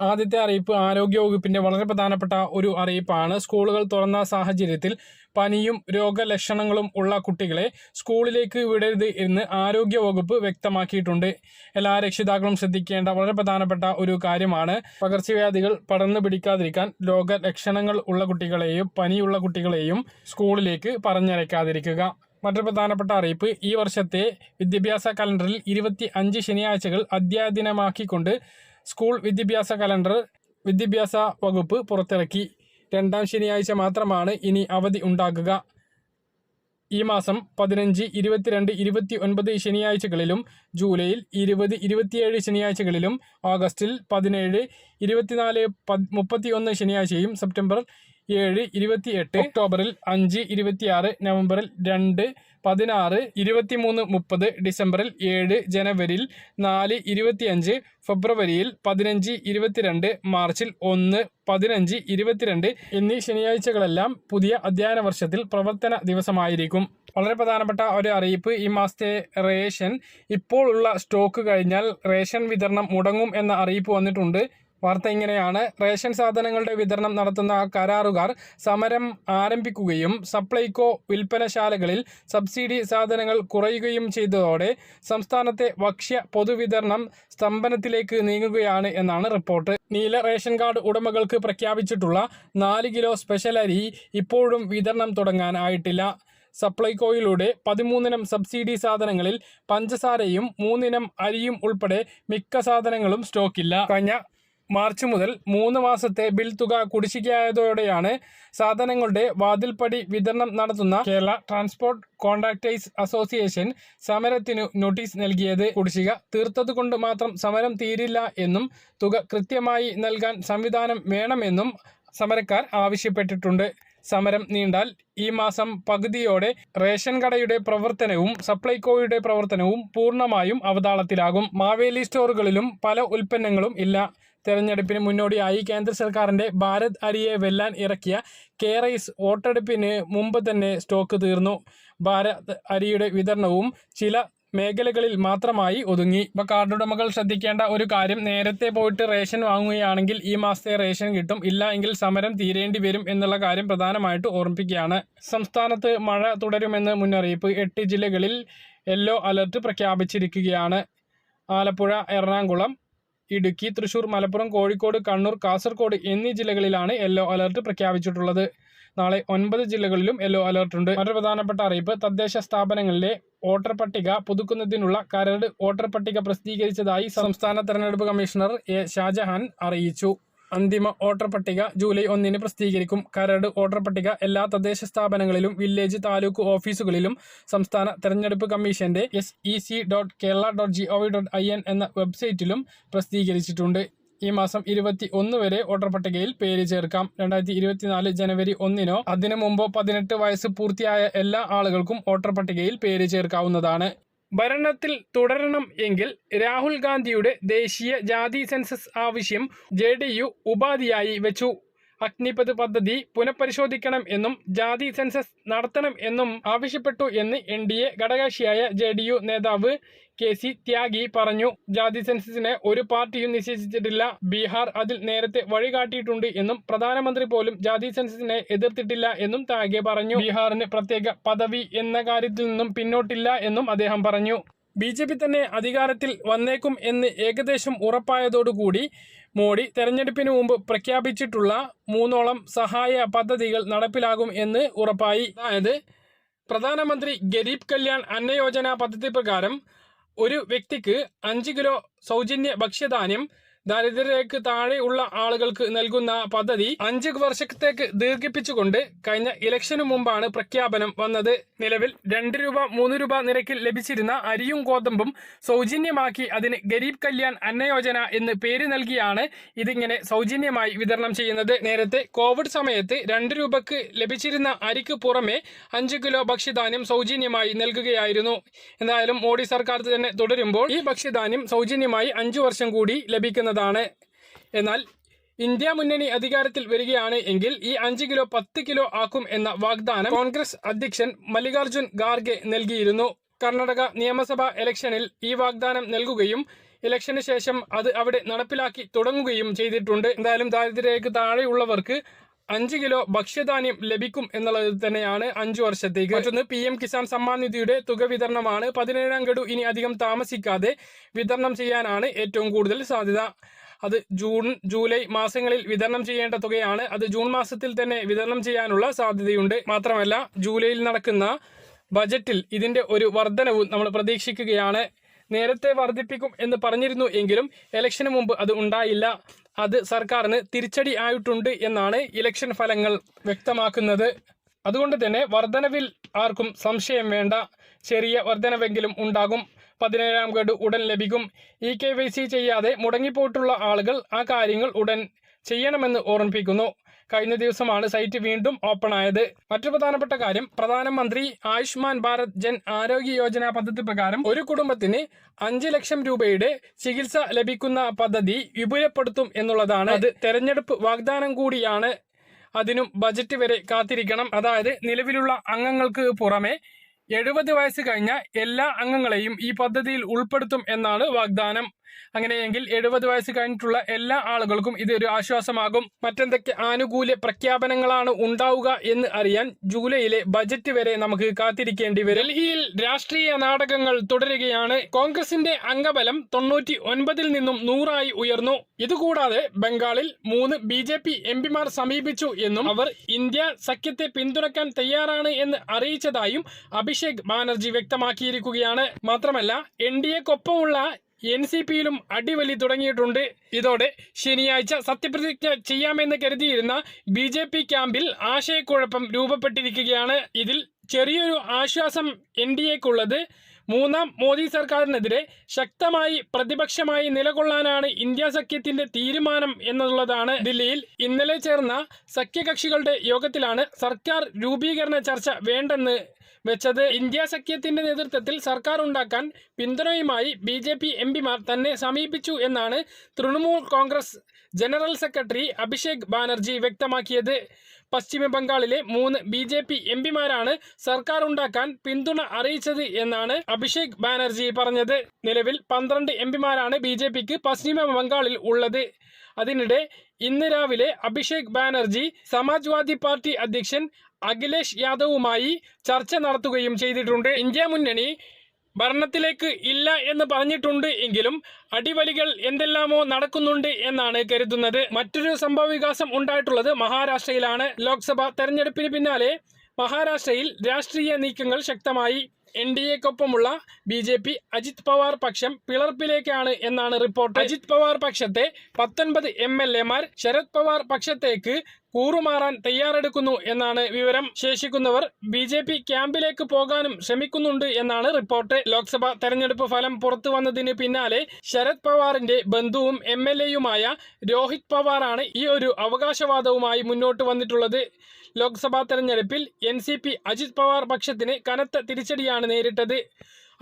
ആദ്യത്തെ അറിയിപ്പ് ആരോഗ്യവകുപ്പിന്റെ വളരെ പ്രധാനപ്പെട്ട ഒരു അറിയിപ്പാണ്. സ്കൂളുകൾ തുറന്ന സാഹചര്യത്തിൽ പനിയും രോഗലക്ഷണങ്ങളും ഉള്ള കുട്ടികളെ സ്കൂളിലേക്ക് വിടരുത് എന്ന് ആരോഗ്യവകുപ്പ് വ്യക്തമാക്കിയിട്ടുണ്ട്. എല്ലാ രക്ഷിതാക്കളും ശ്രദ്ധിക്കേണ്ട വളരെ പ്രധാനപ്പെട്ട ഒരു കാര്യമാണ് പകർച്ചവ്യാധികൾ പടർന്നു പിടിക്കാതിരിക്കാൻ രോഗലക്ഷണങ്ങൾ ഉള്ള കുട്ടികളെയും പനിയുള്ള കുട്ടികളെയും സ്കൂളിലേക്ക് പറഞ്ഞയക്കാതിരിക്കുക. മറ്റൊരു പ്രധാനപ്പെട്ട അറിയിപ്പ് ഈ വർഷത്തെ വിദ്യാഭ്യാസ കലണ്ടറിൽ ഇരുപത്തി അഞ്ച് ശനിയാഴ്ചകൾ അധ്യാദിനമാക്കിക്കൊണ്ട് സ്കൂൾ വിദ്യാഭ്യാസ കലണ്ടർ വിദ്യാഭ്യാസ വകുപ്പ് പുറത്തിറക്കി. രണ്ടാം ശനിയാഴ്ച മാത്രമാണ് ഇനി അവധി ഉണ്ടാകുക. ഈ മാസം പതിനഞ്ച് ഇരുപത്തിരണ്ട് ഇരുപത്തി ഒൻപത് ശനിയാഴ്ചകളിലും ജൂലൈയിൽ ഇരുപത് ഇരുപത്തിയേഴ് ശനിയാഴ്ചകളിലും ഓഗസ്റ്റിൽ പതിനേഴ് ഇരുപത്തിനാല് പത് മുപ്പത്തി ഒന്ന് ശനിയാഴ്ചയും സെപ്റ്റംബർ ഏഴ് ഇരുപത്തിയെട്ട് ഒക്ടോബറിൽ അഞ്ച് ഇരുപത്തിയാറ് നവംബറിൽ രണ്ട് പതിനാറ് ഇരുപത്തിമൂന്ന് മുപ്പത് ഡിസംബറിൽ ഏഴ് ജനുവരിയിൽ നാല് ഇരുപത്തിയഞ്ച് ഫെബ്രുവരിയിൽ പതിനഞ്ച് ഇരുപത്തിരണ്ട് മാർച്ചിൽ ഒന്ന് പതിനഞ്ച് ഇരുപത്തിരണ്ട് എന്നീ ശനിയാഴ്ചകളെല്ലാം പുതിയ അധ്യയന വർഷത്തിൽ പ്രവർത്തന ദിവസമായിരിക്കും. വളരെ പ്രധാനപ്പെട്ട ഒരു അറിയിപ്പ് ഈ മാസത്തെ റേഷൻ ഇപ്പോഴുള്ള സ്റ്റോക്ക് കഴിഞ്ഞാൽ റേഷൻ വിതരണം മുടങ്ങും എന്ന അറിയിപ്പ് വന്നിട്ടുണ്ട്. വാർത്ത ഇങ്ങനെയാണ്. റേഷൻ സാധനങ്ങളുടെ വിതരണം നടത്തുന്ന കരാറുകാർ സമരം ആരംഭിക്കുകയും സപ്ലൈകോ വിൽപ്പനശാലകളിൽ സബ്സിഡി സാധനങ്ങൾ കുറയുകയും ചെയ്തതോടെ സംസ്ഥാനത്തെ ഭക്ഷ്യ പൊതുവിതരണം സ്തംഭനത്തിലേക്ക് നീങ്ങുകയാണ് എന്നാണ് റിപ്പോർട്ട്. നീല റേഷൻ കാർഡ് ഉടമകൾക്ക് പ്രഖ്യാപിച്ചിട്ടുള്ള നാല് കിലോ സ്പെഷ്യൽ അരി ഇപ്പോഴും വിതരണം തുടങ്ങാനായിട്ടില്ല സപ്ലൈകോയിലൂടെ പതിമൂന്നിനം സബ്സിഡി സാധനങ്ങളിൽ പഞ്ചസാരയും മൂന്നിനം അരിയും ഉൾപ്പെടെ മിക്ക സാധനങ്ങളും സ്റ്റോക്കില്ല. കഴിഞ്ഞ മാർച്ച് മുതൽ മൂന്ന് മാസത്തെ ബിൽ തുക കുടിശ്ശികയായതോടെയാണ് സാധനങ്ങളുടെ വാതിൽപ്പടി വിതരണം നടത്തുന്ന കേരള ട്രാൻസ്പോർട്ട് കോൺട്രാക്ടേഴ്സ് അസോസിയേഷൻ സമരത്തിനു നോട്ടീസ് നൽകിയത്. കുടിശ്ശിക തീർത്തതുകൊണ്ട് മാത്രം സമരം തീരില്ല എന്നും തുക കൃത്യമായി നൽകാൻ സംവിധാനം വേണമെന്നും സമരക്കാർ ആവശ്യപ്പെട്ടിട്ടുണ്ട്. സമരം നീണ്ടാൽ ഈ മാസം പകുതിയോടെ റേഷൻ കടയുടെ പ്രവർത്തനവും സപ്ലൈകോയുടെ പ്രവർത്തനവും പൂർണമായും അവതാളത്തിലാകും. മാവേലി സ്റ്റോറുകളിലും പല ഉൽപ്പന്നങ്ങളും ഇല്ല. തെരഞ്ഞെടുപ്പിന് മുന്നോടിയായി കേന്ദ്ര സർക്കാരിന്റെ ഭാരത് അരിയെ വെല്ലാൻ ഇറക്കിയ കെ റൈസ് വോട്ടെടുപ്പിന് മുമ്പ് തന്നെ സ്റ്റോക്ക് തീർന്നു. ഭാരത് അരിയുടെ വിതരണവും ചില മേഖലകളിൽ മാത്രമായി ഒതുങ്ങി. ഇപ്പൊ കാർഡുടമകൾ ശ്രദ്ധിക്കേണ്ട ഒരു കാര്യം നേരത്തെ പോയിട്ട് റേഷൻ വാങ്ങുകയാണെങ്കിൽ ഈ മാസത്തെ റേഷൻ കിട്ടും. ഇല്ല എങ്കിൽ സമരം തീരേണ്ടി വരും എന്നുള്ള കാര്യം പ്രധാനമായിട്ട് ഓർമ്മിപ്പിക്കുകയാണ്. സംസ്ഥാനത്ത് മഴ തുടരുമെന്ന് മുന്നറിയിപ്പ് എട്ട് ജില്ലകളിൽ യെല്ലോ അലർട്ട് പ്രഖ്യാപിച്ചിരിക്കുകയാണ്. ആലപ്പുഴ എറണാകുളം ഇടുക്കി തൃശൂർ മലപ്പുറം കോഴിക്കോട് കണ്ണൂർ കാസർഗോഡ് എന്നീ ജില്ലകളിലാണ് യെല്ലോ അലർട്ട് പ്രഖ്യാപിച്ചിട്ടുള്ളത്. നാളെ ഒൻപത് ജില്ലകളിലും യെല്ലോ അലർട്ട് ഉണ്ട്. മറ്റൊരു പ്രധാനപ്പെട്ട അറിയിപ്പ് തദ്ദേശ സ്ഥാപനങ്ങളിലെ വോട്ടർ പട്ടിക പുതുക്കുന്നതിനുള്ള കരട് വോട്ടർ പട്ടിക പ്രസിദ്ധീകരിച്ചതായി സംസ്ഥാന തെരഞ്ഞെടുപ്പ് കമ്മീഷണർ എ ഷാജഹാൻ അറിയിച്ചു. അന്തിമ വോട്ടർ പട്ടിക ജൂലൈ ഒന്നിന് പ്രസിദ്ധീകരിക്കും. കരട് വോട്ടർ പട്ടിക എല്ലാ തദ്ദേശ സ്ഥാപനങ്ങളിലും വില്ലേജ് താലൂക്ക് ഓഫീസുകളിലും. സംസ്ഥാന തെരഞ്ഞെടുപ്പ് കമ്മീഷന്റെ S E C dot Kerala dot G O V dot I N എന്ന വെബ്സൈറ്റിലും പ്രസിദ്ധീകരിച്ചിട്ടുണ്ട്. ഈ മാസം ഇരുപത്തി ഒന്ന് വരെ വോട്ടർ പട്ടികയിൽ പേര് ചേർക്കാം. രണ്ടായിരത്തി ഇരുപത്തിനാല് ജനുവരി ഒന്നിനോ അതിനു മുമ്പോ പതിനെട്ട് വയസ്സ് പൂർത്തിയായ എല്ലാ ആളുകൾക്കും വോട്ടർ പട്ടികയിൽ പേര് ചേർക്കാവുന്നതാണ്. ഭരണത്തിൽ തുടരണം എങ്കിൽ രാഹുൽ ഗാന്ധിയുടെ ദേശീയ ജാതി സെൻസസ് ആവശ്യം ജെ ഉപാധിയായി വെച്ചു. അഗ്നിപത് പദ്ധതി പുനഃപരിശോധിക്കണം എന്നും ജാതി സെൻസസ് നടത്തണം എന്നും ആവശ്യപ്പെട്ടു എന്ന് എൻ ഡി എ ഘടകകക്ഷിയായ ജെ ഡി യു നേതാവ് കെ സി ത്യാഗി പറഞ്ഞു. ജാതി സെൻസസിനെ ഒരു പാർട്ടിയും നിശ്ചയിച്ചിട്ടില്ല. ബീഹാർ അതിൽ നേരത്തെ വഴികാട്ടിയിട്ടുണ്ട് എന്നും പ്രധാനമന്ത്രി പോലും ജാതി സെൻസസിനെ എതിർത്തിട്ടില്ല എന്നും ത്യാഗെ പറഞ്ഞു. ബീഹാറിന് പ്രത്യേക പദവി എന്ന കാര്യത്തിൽ നിന്നും പിന്നോട്ടില്ല എന്നും അദ്ദേഹം പറഞ്ഞു. ബി ജെ പി തന്നെ അധികാരത്തിൽ വന്നേക്കും എന്ന് ഏകദേശം ഉറപ്പായതോടുകൂടി മോഡി തെരഞ്ഞെടുപ്പിന് മുമ്പ് പ്രഖ്യാപിച്ചിട്ടുള്ള മൂന്നോളം സഹായ പദ്ധതികൾ നടപ്പിലാകും എന്ന് ഉറപ്പായി. അതായത് പ്രധാനമന്ത്രി ഗരീബ് കല്യാൺ അന്ന യോജന പദ്ധതി പ്രകാരം ഒരു വ്യക്തിക്ക് അഞ്ച് കിലോ സൗജന്യ ഭക്ഷ്യധാന്യം ദാരിദ്ര്യരേഖയ്ക്ക് താഴെയുള്ള ആളുകൾക്ക് നൽകുന്ന പദ്ധതി അഞ്ച് വർഷത്തേക്ക് ദീർഘിപ്പിച്ചുകൊണ്ട് കഴിഞ്ഞ ഇലക്ഷനു മുമ്പാണ് പ്രഖ്യാപനം വന്നത്. നിലവിൽ രണ്ട് രൂപ മൂന്ന് രൂപ നിരക്കിൽ ലഭിച്ചിരുന്ന അരിയും ഗോതമ്പും സൗജന്യമാക്കി അതിന് ഗരീബ് കല്യാൺ അന്നയോജന എന്ന് പേര് നൽകിയാണ് ഇതിങ്ങനെ സൗജന്യമായി വിതരണം ചെയ്യുന്നത്. നേരത്തെ കോവിഡ് സമയത്ത് രണ്ട് രൂപക്ക് ലഭിച്ചിരുന്ന അരിക്ക് പുറമെ അഞ്ച് കിലോ ഭക്ഷ്യധാന്യം സൗജന്യമായി നൽകുകയായിരുന്നു. എന്തായാലും മോഡി സർക്കാർ തന്നെ തുടരുമ്പോൾ ഈ ഭക്ഷ്യധാന്യം സൗജന്യമായി അഞ്ചു വർഷം കൂടി ലഭിക്കുന്നതാണ് എന്നാൽ ഇന്ത്യ മുന്നണി അധികാരത്തിൽ വരികയാണ് എങ്കിൽ ഈ അഞ്ച് കിലോ പത്ത് കിലോ ആക്കും എന്ന വാഗ്ദാനം കോൺഗ്രസ് അധ്യക്ഷൻ മല്ലികാർജുൻ ഖാർഗെ നൽകിയിരുന്നു. കർണാടക നിയമസഭാ ഇലക്ഷനിൽ ഈ വാഗ്ദാനം നൽകുകയും ഇലക്ഷന് ശേഷം അത് അവിടെ നടപ്പിലാക്കി തുടങ്ങുകയും ചെയ്തിട്ടുണ്ട്. എന്തായാലും ദാരിദ്ര്യരേഖ താഴെയുള്ളവർക്ക് അഞ്ച് കിലോ ഭക്ഷ്യധാന്യം ലഭിക്കും എന്നുള്ളത് തന്നെയാണ് അഞ്ചു വർഷത്തേക്ക്. മറ്റൊന്ന് പി എം കിസാൻ സമ്മാൻ നിധിയുടെ തുക വിതരണമാണ്. പതിനേഴാം ഗഡു ഇനി അധികം താമസിക്കാതെ വിതരണം ചെയ്യാനാണ് ഏറ്റവും കൂടുതൽ സാധ്യത. അത് ജൂൺ ജൂലൈ മാസങ്ങളിൽ വിതരണം ചെയ്യേണ്ട തുകയാണ്. അത് ജൂൺ മാസത്തിൽ തന്നെ വിതരണം ചെയ്യാനുള്ള സാധ്യതയുണ്ട്. മാത്രമല്ല ജൂലൈയിൽ നടക്കുന്ന ബജറ്റിൽ ഇതിന്റെ ഒരു വർധനവും നമ്മൾ പ്രതീക്ഷിക്കുകയാണ്. നേരത്തെ വർദ്ധിപ്പിക്കും എന്ന് പറഞ്ഞിരുന്നു എങ്കിലും ഇലക്ഷന് മുമ്പ് അത് ഉണ്ടായില്ല. അത് സർക്കാരിന് തിരിച്ചടി ആയിട്ടുണ്ട് എന്നാണ് ഇലക്ഷൻ ഫലങ്ങൾ വ്യക്തമാക്കുന്നത്. അതുകൊണ്ട് തന്നെ വർധനവിൽ ആർക്കും സംശയം വേണ്ട. ചെറിയ വർധനവെങ്കിലും ഉണ്ടാകും. പതിനേഴാം ഗഡു ഉടൻ ലഭിക്കും. ഇ കെ വൈ സി ചെയ്യാതെ മുടങ്ങിപ്പോയിട്ടുള്ള ആളുകൾ ആ കാര്യങ്ങൾ ഉടൻ ചെയ്യണമെന്ന് ഓർമ്മിപ്പിക്കുന്നു. കഴിഞ്ഞ ദിവസമാണ് സൈറ്റ് വീണ്ടും ഓപ്പൺ ആയത് മറ്റു പ്രധാനപ്പെട്ട കാര്യം പ്രധാനമന്ത്രി ആയുഷ്മാൻ ഭാരത് ജൻ ആരോഗ്യ യോജന പദ്ധതി പ്രകാരം ഒരു കുടുംബത്തിന് അഞ്ച് ലക്ഷം രൂപയുടെ ചികിത്സ ലഭിക്കുന്ന പദ്ധതി വിപുലപ്പെടുത്തും എന്നുള്ളതാണ്. അത് തെരഞ്ഞെടുപ്പ് വാഗ്ദാനം കൂടിയാണ്. അതിനും ബജറ്റ് വരെ കാത്തിരിക്കണം. അതായത് നിലവിലുള്ള അംഗങ്ങൾക്ക് പുറമെ എഴുപത് വയസ്സ് കഴിഞ്ഞ എല്ലാ അംഗങ്ങളെയും ഈ പദ്ധതിയിൽ ഉൾപ്പെടുത്തും എന്നാണ് വാഗ്ദാനം. അങ്ങനെയെങ്കിൽ എഴുപത് വയസ്സ് കഴിഞ്ഞിട്ടുള്ള എല്ലാ ആളുകൾക്കും ഇതൊരു ആശ്വാസമാകും. മറ്റെന്തൊക്കെ ആനുകൂല്യ പ്രഖ്യാപനങ്ങളാണ് ഉണ്ടാവുക എന്ന് അറിയാൻ ജൂലൈയിലെ ബജറ്റ് വരെ നമുക്ക് കാത്തിരിക്കേണ്ടി വരും. ഡൽഹിയിൽ രാഷ്ട്രീയ നാടകങ്ങൾ തുടരുകയാണ്. കോൺഗ്രസിന്റെ അംഗബലം തൊണ്ണൂറ്റി ഒൻപതിൽ നിന്നും നൂറായി ഉയർന്നു. ഇതുകൂടാതെ ബംഗാളിൽ മൂന്ന് ബി ജെ പി എം പിമാർ സമീപിച്ചു എന്നും അവർ ഇന്ത്യ സഖ്യത്തെ പിന്തുണക്കാൻ തയ്യാറാണ് എന്ന് അറിയിച്ചതായും അഭിഷേക് ബാനർജി വ്യക്തമാക്കിയിരിക്കുകയാണ്. മാത്രമല്ല എൻ ഡി എക്കൊപ്പമുള്ള എൻ സി പിയിലും അടിവലി തുടങ്ങിയിട്ടുണ്ട്. ഇതോടെ ശനിയാഴ്ച സത്യപ്രതിജ്ഞ ചെയ്യാമെന്ന് കരുതിയിരുന്ന ബി ജെ പി ക്യാമ്പിൽ ആശയക്കുഴപ്പം രൂപപ്പെട്ടിരിക്കുകയാണ്. ഇതിൽ ചെറിയൊരു ആശ്വാസം എൻ ഡി എക്കുള്ളത്. മൂന്നാം മോദി സർക്കാരിനെതിരെ ശക്തമായി പ്രതിപക്ഷമായി നിലകൊള്ളാനാണ് ഇന്ത്യ സഖ്യത്തിന്റെ തീരുമാനം എന്നുള്ളതാണ് ദില്ലിയിൽ ഇന്നലെ ചേർന്ന സഖ്യകക്ഷികളുടെ യോഗത്തിലാണ് സർക്കാർ രൂപീകരണ ചർച്ച വേണ്ടെന്ന് വെച്ചത് ഇന്ത്യ സഖ്യത്തിന്റെ നേതൃത്വത്തിൽ സർക്കാർ ഉണ്ടാക്കാൻ പിന്തുണയുമായി ബി ജെ പി എം പിമാർ തന്നെ സമീപിച്ചു എന്നാണ് തൃണമൂൽ കോൺഗ്രസ് ജനറൽ സെക്രട്ടറി അഭിഷേക് ബാനർജി വ്യക്തമാക്കിയത്. പശ്ചിമ ബംഗാളിലെ മൂന്ന് ബി ജെ പി എം പിമാരാണ് സർക്കാർ ഉണ്ടാക്കാൻ പിന്തുണ അറിയിച്ചത് എന്നാണ് അഭിഷേക് ബാനർജി പറഞ്ഞത്. നിലവിൽ പന്ത്രണ്ട് എം പിമാരാണ് ബി ജെ പിക്ക് പശ്ചിമ ബംഗാളിൽ ഉള്ളത്. അതിനിടെ ഇന്ന് രാവിലെ അഭിഷേക് ബാനർജി സമാജ്വാദി പാർട്ടി അധ്യക്ഷൻ അഖിലേഷ് യാദവുമായി ചർച്ച നടത്തുകയും ചെയ്തിട്ടുണ്ട്. ഇന്ത്യ മുന്നണി ഭരണത്തിലേക്ക് ഇല്ല എന്ന് പറഞ്ഞിട്ടുണ്ട് എങ്കിലും അടിവലികൾ എന്തെല്ലാമോ നടക്കുന്നുണ്ട് എന്നാണ് കരുതുന്നത്. മറ്റൊരു സംഭവ വികാസം ഉണ്ടായിട്ടുള്ളത് മഹാരാഷ്ട്രയിലാണ്. ലോക്സഭാ തെരഞ്ഞെടുപ്പിന് പിന്നാലെ മഹാരാഷ്ട്രയിൽ രാഷ്ട്രീയ നീക്കങ്ങൾ ശക്തമായി. N D എക്കൊപ്പമുള്ള B J P Ajit Pawar പക്ഷം പിളർപ്പിലേക്കാണ് എന്നാണ് റിപ്പോർട്ട്. അജിത് പവാർ പക്ഷത്തെ പത്തൊൻപത് എം എൽ എമാർ ശരത് പവാർ പക്ഷത്തേക്ക് കൂറുമാറാൻ തയ്യാറെടുക്കുന്നു എന്നാണ് വിവരം ശേഷിക്കുന്നവർ ബി ജെ പി ക്യാമ്പിലേക്ക് പോകാനും ശ്രമിക്കുന്നുണ്ട് എന്നാണ് റിപ്പോർട്ട്. ലോക്സഭാ തെരഞ്ഞെടുപ്പ് ഫലം പുറത്തു വന്നതിന് പിന്നാലെ ശരത് പവാറിന്റെ ബന്ധുവും എം എൽ എയുമായ രോഹിത് പവാറാണ് ഈ ഒരു അവകാശവാദവുമായി മുന്നോട്ട് വന്നിട്ടുള്ളത്. ലോക്സഭാ തെരഞ്ഞെടുപ്പിൽ N C P Ajit Pawar പക്ഷത്തിന് കനത്ത തിരിച്ചടിയാണ് നേരിട്ടത്.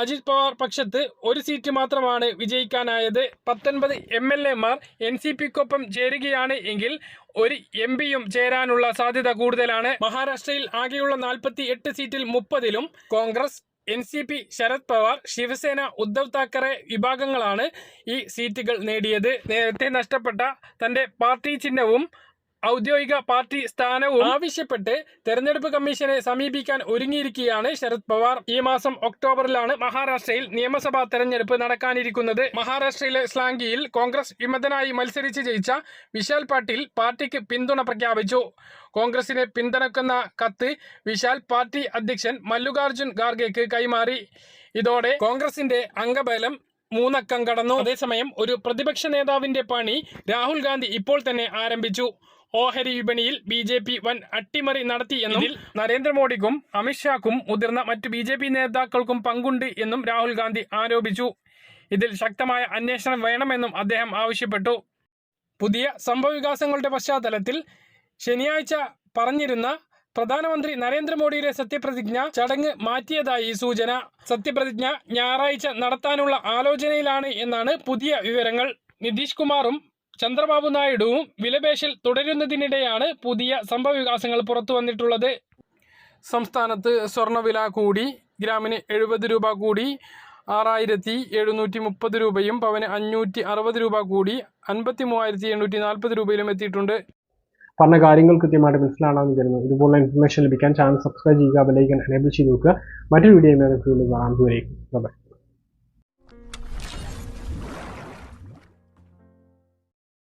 അജിത് പവാർ പക്ഷത്ത് ഒരു സീറ്റ് മാത്രമാണ് വിജയിക്കാനായത്. പത്തൊൻപത് എം എൽ എമാർ എൻ സി പിക്കൊപ്പം ചേരുകയാണ് എങ്കിൽ ഒരു എം പിയും ചേരാനുള്ള സാധ്യത കൂടുതലാണ്. മഹാരാഷ്ട്രയിൽ ആകെയുള്ള നാൽപ്പത്തി എട്ട് സീറ്റിൽ മുപ്പതിലും Congress N C P Sharad Pawar Shiv Sena Uddhav Thackeray വിഭാഗങ്ങളാണ് ഈ സീറ്റുകൾ നേടിയത്. നേരത്തെ നഷ്ടപ്പെട്ട തന്റെ പാർട്ടി ചിഹ്നവും ഔദ്യോഗിക പാർട്ടി സ്ഥാനവും ആവശ്യപ്പെട്ട് തെരഞ്ഞെടുപ്പ് കമ്മീഷനെ സമീപിക്കാൻ ഒരുങ്ങിയിരിക്കുകയാണ് ശരത് പവാർ. ഈ മാസം ഒക്ടോബറിലാണ് മഹാരാഷ്ട്രയിൽ നിയമസഭാ തെരഞ്ഞെടുപ്പ് നടക്കാനിരിക്കുന്നത്. മഹാരാഷ്ട്രയിലെ സ്ലാങ്കിയിൽ കോൺഗ്രസ് വിമതനായി മത്സരിച്ച് ജയിച്ച വിശാൽ പാട്ടീൽ പാർട്ടിക്ക് പിന്തുണ പ്രഖ്യാപിച്ചു. കോൺഗ്രസിനെ പിന്തുണക്കുന്ന കത്ത് വിശാൽ പാർട്ടി അധ്യക്ഷൻ മല്ലുകാർജുൻ ഖാർഗെക്ക് കൈമാറി. ഇതോടെ കോൺഗ്രസിന്റെ അംഗബലം മൂന്നക്കം കടന്നു. അതേസമയം ഒരു പ്രതിപക്ഷ നേതാവിന്റെ പണി രാഹുൽ ഗാന്ധി ഇപ്പോൾ തന്നെ ആരംഭിച്ചു. ഓഹരി വിപണിയിൽ ബി ജെ പി വൻ അട്ടിമറി നടത്തി എന്നും നരേന്ദ്രമോദിക്കും അമിത്ഷാക്കും മുതിർന്ന മറ്റു ബി ജെ പി നേതാക്കൾക്കും പങ്കുണ്ട് എന്നും രാഹുൽ ഗാന്ധി ആരോപിച്ചു. ഇതിൽ ശക്തമായ അന്വേഷണം വേണമെന്നും അദ്ദേഹം ആവശ്യപ്പെട്ടു. പുതിയ സംഭവവികാസങ്ങളുടെ പശ്ചാത്തലത്തിൽ ശനിയാഴ്ച പറഞ്ഞിരുന്ന പ്രധാനമന്ത്രി നരേന്ദ്രമോദിയുടെ സത്യപ്രതിജ്ഞ ചടങ്ങ് മാറ്റിയതായി സൂചന. സത്യപ്രതിജ്ഞ ഞായറാഴ്ച നടത്താനുള്ള ആലോചനയിലാണ് എന്നാണ് പുതിയ വിവരങ്ങൾ. നിതീഷ് കുമാറും ചന്ദ്രബാബു നായിഡുവും വിലപേശൽ തുടരുന്നതിനിടെയാണ് പുതിയ സംഭവവികാസങ്ങൾ പുറത്തു വന്നിട്ടുള്ളത്. സംസ്ഥാനത്ത് സ്വർണവില കൂടി ഗ്രാമിന് എഴുപത് രൂപ കൂടി ആറായിരത്തി എഴുന്നൂറ്റി മുപ്പത് രൂപയും പവന് അഞ്ഞൂറ്റി അറുപത് രൂപ കൂടി അൻപത്തി മൂവായിരത്തി എണ്ണൂറ്റി നാൽപ്പത് രൂപയിലും എത്തിയിട്ടുണ്ട്. പറഞ്ഞ കാര്യങ്ങൾ കൃത്യമായിട്ട് മനസ്സിലാണെന്ന് കരുതുന്നു ഇതുപോലുള്ള ഇൻഫർമേഷൻ ലഭിക്കാൻ ചാനൽ സബ്സ്ക്രൈബ് ചെയ്യുക ബെലൈക്കൻ എനേബിൾ ചെയ്ത് നോക്കുക മറ്റൊരു വീഡിയോ കാണാൻ ദൂരേക്കും